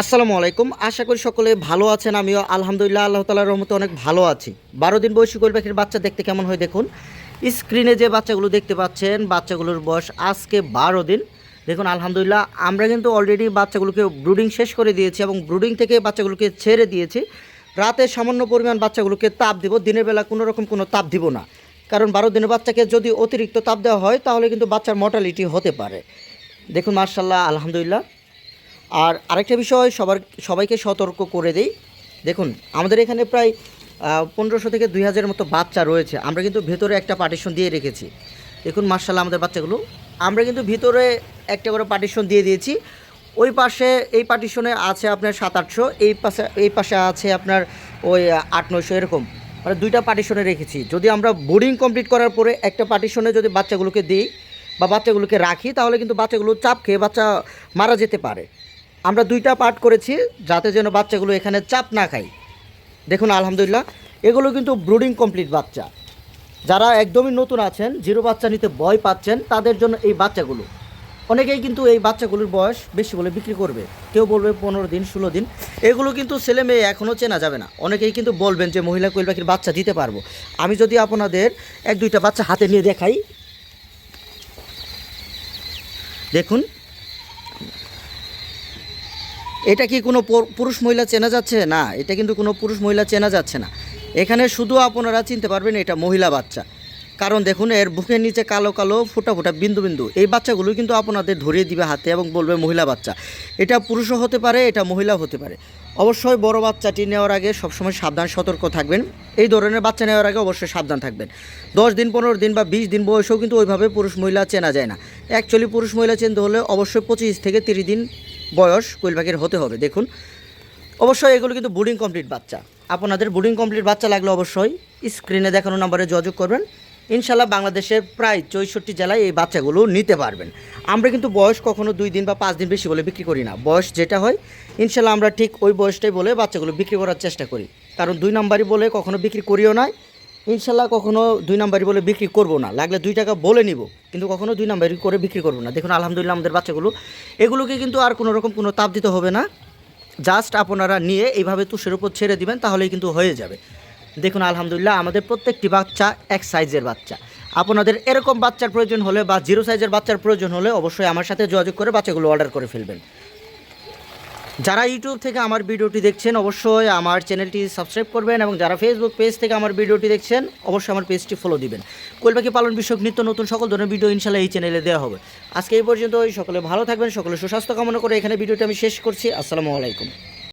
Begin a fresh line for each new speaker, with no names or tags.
আসসালামু আলাইকুম। আশা করি সকলে ভালো আছেন, আমিও আলহামদুলিল্লাহ আল্লাহ তালার রহমতে অনেক ভালো আছি। বারো দিন বয়সী কোয়েল পাখির বাচ্চা দেখতে কেমন হয় দেখুন। স্ক্রিনে যে বাচ্চাগুলো দেখতে পাচ্ছেন, বাচ্চাগুলোর বয়স আজকে বারো দিন। দেখুন, আলহামদুলিল্লাহ, আমরা কিন্তু অলরেডি বাচ্চাগুলোকে ব্রুডিং শেষ করে দিয়েছি এবং ব্রুডিং থেকে বাচ্চাগুলোকে ছেড়ে দিয়েছি। রাতে সামান্য পরিমাণ বাচ্চাগুলোকে তাপ দিব, দিনের বেলা কোনো রকম কোনো তাপ দিব না। কারণ বারো দিনের বাচ্চাকে যদি অতিরিক্ত তাপ দেওয়া হয়, তাহলে কিন্তু বাচ্চার মর্টালিটি হতে পারে। দেখুন মার্শাল্লাহ আলহামদুলিল্লাহ। আর আরেকটা বিষয়, সবার, সবাইকে সতর্ক করে দেই। দেখুন, আমাদের এখানে প্রায় পনেরোশো থেকে দুই হাজারের মতো বাচ্চা রয়েছে। আমরা কিন্তু ভেতরে একটা পার্টিশন দিয়ে রেখেছি। দেখুন মার্শাল্লাহ আমাদের বাচ্চাগুলো। আমরা কিন্তু ভিতরে একটা করে পার্টিশন দিয়ে দিয়েছি। ওই পাশে, এই পার্টিশনে আছে আপনার সাত, আটশো। এই পাশে এই পাশে আছে আপনার ওই, আট, নয়শো, এরকম। মানে দুইটা পার্টিশনে রেখেছি। যদি আমরা বোর্ডিং কমপ্লিট করার পরে একটা পার্টিশনে যদি বাচ্চাগুলোকে দিই বা বাচ্চাগুলোকে রাখি, তাহলে কিন্তু বাচ্চাগুলো চাপ খেয়ে বাচ্চা মারা যেতে পারে। আমরা দুইটা পার্ট করেছি যাতে যেন বাচ্চাগুলো এখানে চাপ না খায়। দেখুন, আলহামদুলিল্লাহ, এগুলো কিন্তু ব্রুডিং কমপ্লিট বাচ্চা। যারা একদমই নতুন আছেন, জিরো বাচ্চা নিতে ভয় পাচ্ছেন, তাদের জন্য এই বাচ্চাগুলো। অনেকেই কিন্তু এই বাচ্চাগুলোর বয়স বেশি বলে বিক্রি করবে। কেউ বলবে পনেরো দিন, ষোলো দিন। এগুলো কিন্তু ছেলে মেয়ে এখনও চেনা যাবে না। অনেকেই কিন্তু বলবেন যে, মহিলা কোয়েল পাখির বাচ্চা দিতে পারব। আমি যদি আপনাদের এক দুইটা বাচ্চা হাতে নিয়ে দেখাই। দেখুন এটা কি কোনো পর- পুরুষ মহিলা চেনা যাচ্ছে? না, এটা কিন্তু কোনো পুরুষ মহিলা চেনা যাচ্ছে না। এখানে শুধু আপনারা চিনতে পারবেন এটা মহিলা বাচ্চা। কারণ দেখুন, এর বুকের নিচে কালো কালো ফোটা ফোটা বিন্দু বিন্দু। এই বাচ্চাগুলো কিন্তু আপনাদের ধরিয়ে দিবে হাতে এবং বলবে মহিলা বাচ্চা। এটা পুরুষও হতে পারে, এটা মহিলাও হতে পারে। অবশ্যই বড় বাচ্চাটি নেওয়ার আগে সবসময় সাবধান, সতর্ক থাকবেন। এই ধরনের বাচ্চা নেওয়ার আগে অবশ্যই সাবধান থাকবেন। দশ দিন, পনেরো দিন বা বিশ দিন বয়সেও কিন্তু ওইভাবে পুরুষ মহিলা চেনা যায় না। অ্যাকচুয়ালি পুরুষ মহিলা চিনতে হলে অবশ্যই পঁচিশ থেকে তিরিশ দিন বয়স কোয়েল পাখির হতে হবে। দেখুন, অবশ্যই এগুলো কিন্তু বুডিং কমপ্লিট বাচ্চা। আপনাদের বুডিং কমপ্লিট বাচ্চা লাগলে অবশ্যই স্ক্রিনে দেখানো নাম্বারে যোগাযোগ করবেন। ইনশাল্লাহ বাংলাদেশের প্রায় চৌষট্টি জেলায় এই বাচ্চাগুলো নিতে পারবেন। আমরা কিন্তু বয়স কখনো দুই দিন বা পাঁচ দিন বেশি বলে বিক্রি করি না। বয়স যেটা হয়, ইনশাল্লাহ আমরা ঠিক ওই বয়সটাই বলে বাচ্চাগুলো বিক্রি করার চেষ্টা করি। কারণ দুই নাম্বারই বলে কখনো বিক্রি করিও না। ইনশাল্লাহ কখনো দুই নাম্বারই বলে বিক্রি করব না। লাগলে দুই টাকা বলে নিব, কিন্তু কখনো দুই নাম্বারই করে বিক্রি করব না। দেখুন, আলহামদুলিল্লাহ আমাদের বাচ্চাগুলো, এগুলোকে কিন্তু আর কোনো রকম কোনো তাপ দিতে হবে না। জাস্ট আপনারা নিয়ে এইভাবে তুষের উপর ছেড়ে দিবেন, তাহলেই কিন্তু হয়ে যাবে। দেখুন, আলহামদুলিল্লাহ, আমাদের প্রত্যেকটি বাচ্চা এক সাইজের বাচ্চা। আপনাদের এরকম বাচ্চার প্রয়োজন হলে বা জিরো সাইজের বাচ্চার প্রয়োজন হলে অবশ্যই আমার সাথে যোগাযোগ করে বাচ্চাগুলো অর্ডার করে ফেলবেন। যারা ইউটিউব থেকে আমার ভিডিওটি দেখছেন, অবশ্যই আমার চ্যানেলটি সাবস্ক্রাইব করবেন এবং যারা ফেসবুক পেজ থেকে আমার ভিডিওটি দেখছেন, অবশ্যই আমার পেজটি ফলো দিবেন। পাখি পালন বিষয়ক নিত্য নতুন সকল ধরনের ভিডিও ইনশাল্লাহ এই চ্যানেলে দেওয়া হবে। আজকে এই পর্যন্ত সকলে ভালো থাকবেন, সকলে সুস্বাস্থ্য কামনা করে এখানে ভিডিওটি আমি শেষ করছি। আসসালামু আলাইকুম।